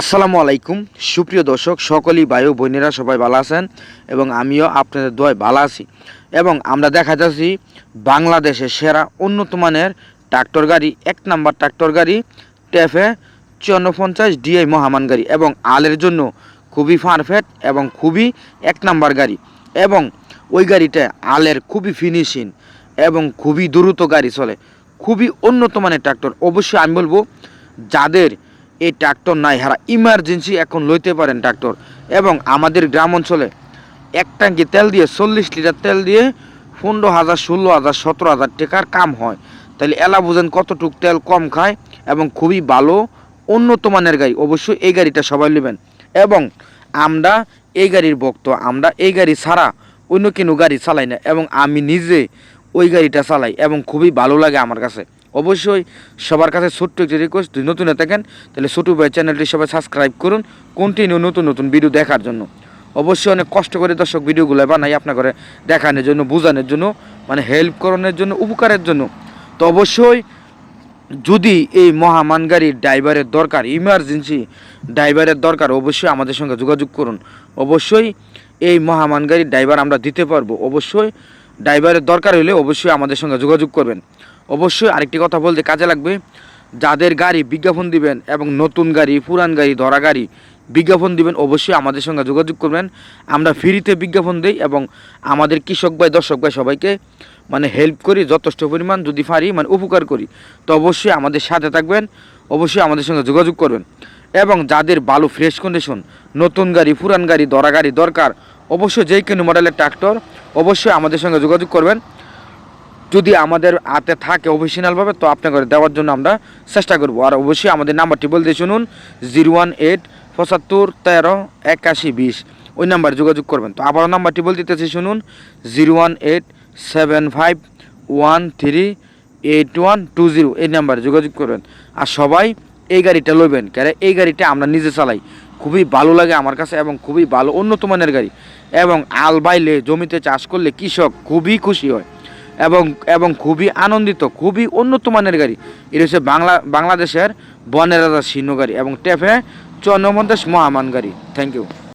আসসালামু আলাইকুম। সুপ্রিয় দর্শক, সকলেই বায়ু বোনেরা সবাই ভালো আছেন এবং আমিও আপনাদের দয় ভালো আছি। এবং আমরা দেখা যাচ্ছি বাংলাদেশের সেরা উন্নত মানের ট্রাক্টর গাড়ি, এক নাম্বার ট্রাক্টর গাড়ি টেফে চুয়ান্ন পঞ্চাশ ডিআই মহামান গাড়ি এবং আলের জন্য খুবই পারফেক্ট এবং খুবই এক নাম্বার গাড়ি। এবং ওই গাড়িটা আলের খুবই ফিনিশিং এবং খুবই দ্রুত গাড়ি চলে। খুবই উন্নত মানের ট্রাক্টর। অবশ্যই আমি বলব, যাদের এই ট্রাক্টর নাই। হারা ইমার্জেন্সি এখন লইতে পারেন ট্রাক্টর। এবং আমাদের গ্রাম অঞ্চলে এক ট্যাঙ্কি তেল দিয়ে চল্লিশ লিটার তেল দিয়ে পনেরো হাজার, ষোলো হাজার, সতেরো হাজার টাকার কাম হয়। তাহলে এলা বুঝেন কতটুক তেল কম খায় এবং খুবই ভালো, উন্নত মানের গাড়ি। অবশ্যই এই গাড়িটা সবাই নেবেন। এবং আমরা এই গাড়ির ভক্ত, আমরা এই গাড়ি ছাড়া অন্য কোনো গাড়ি চালাই না। এবং আমি নিজে ওই গাড়িটা চালাই এবং খুবই ভালো লাগে আমার কাছে। অবশ্যই সবার কাছে ছোট্ট একটি রিকোয়েস্ট যদি নতুন থাকেন, তাহলে ছোটো ভাই চ্যানেলটি সবাই সাবস্ক্রাইব করুন কন্টিনিউ নতুন নতুন ভিডিও দেখার জন্য। অবশ্যই অনেক কষ্ট করে দর্শক ভিডিওগুলো বানাই আপনার করে দেখানোর জন্য, বোঝানোর জন্য মানে হেল্প করানোর জন্য, উপকারের জন্য। তো অবশ্যই যদি এই মহামান গাড়ির ড্রাইভারের দরকার ইমার্জেন্সি ড্রাইভারের দরকার, অবশ্যই আমাদের সঙ্গে যোগাযোগ করুন। অবশ্যই এই মহামান গাড়ির ড্রাইভার আমরা দিতে পারব। অবশ্যই ড্রাইভারের দরকার হলে অবশ্যই আমাদের সঙ্গে যোগাযোগ করবেন। অবশ্যই আরেকটি কথা বলতে কাজে লাগবে। যাদের গাড়ি বিজ্ঞাপন দিবেন এবং নতুন গাড়ি, পুরান গাড়ি, ধরা গাড়ি বিজ্ঞাপন দিবেন, অবশ্যই আমাদের সঙ্গে যোগাযোগ করবেন। আমরা ফ্রিতে বিজ্ঞাপন দিই এবং আমাদের কৃষক ভাই, দর্শক ভাই সবাইকে মানে হেল্প করি, যথেষ্ট পরিমাণ যদি পারি মানে উপকার করি। তো অবশ্যই আমাদের সাথে থাকবেন, অবশ্যই আমাদের সঙ্গে যোগাযোগ করবেন। এবং যাদের ভালো ফ্রেশ কন্ডিশন নতুন গাড়ি, পুরান গাড়ি, ধরা গাড়ি দরকার, অবশ্যই যে কোনো মডেলের ট্রাক্টর অবশ্যই আমাদের সঙ্গে যোগাযোগ করবেন। যদি আমাদের হাতে থাকে অফিসিয়ালভাবে তো আপনাকে দেওয়ার জন্য আমরা চেষ্টা করব। আর অবশ্যই আমাদের নাম্বারটি বলতে শুনুন জিরো ওয়ান এইট পঁচাত্তর তেরো একাশি বিশ ওই নাম্বারে যোগাযোগ করবেন। তো আবারও নাম্বারটি বলতে দিতেছি, শুনুন zero one eight seven five one three eight one two zero এই নাম্বারে যোগাযোগ করবেন। আর সবাই এই গাড়িটা লইবেন কারণ এই গাড়িটা আমরা নিজে চালাই। খুবই ভালো লাগে আমার কাছে এবং খুবই ভালো উন্নত মানের গাড়ি। এবং আল বাইলে জমিতে চাষ করলে কৃষক খুবই খুশি হয়। এবং এবং খুবই আনন্দিত, খুবই উন্নত মানের গাড়ি। এটা হচ্ছে বাংলা, বাংলাদেশের বনের রাজা সিংহ গাড়ি এবং ট্যাফে চন্দ্রমন্দেশ মহামান গাড়ি। Thank you